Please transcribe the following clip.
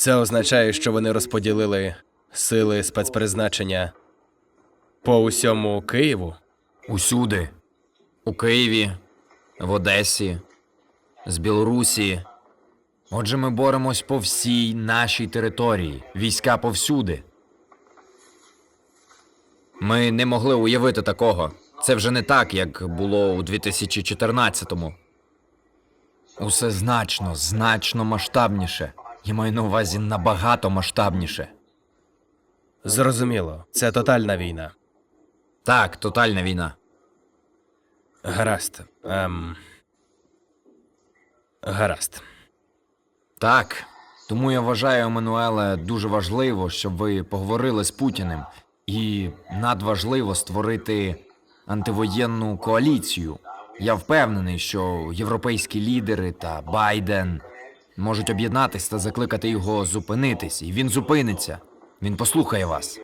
Це означає, що вони розподілили сили спецпризначення по усьому Києву. Усюди. У Києві, в Одесі, з Білорусі. Отже, ми боремось по всій нашій території, війська повсюди. Ми не могли уявити такого. Це вже не так, як було у 2014-му. Усе значно, значно масштабніше. Я маю на увазі набагато масштабніше. Зрозуміло, це тотальна війна. Так, тотальна війна. Гаразд. Ем... Гаразд. Так. Тому я вважаю, Еммануеле, дуже важливо, щоб ви поговорили з Путіним. І надважливо створити антивоєнну коаліцію. Я впевнений, що європейські лідери та Байден можуть об'єднатись та закликати його зупинитись, і він зупиниться. Він послухає вас.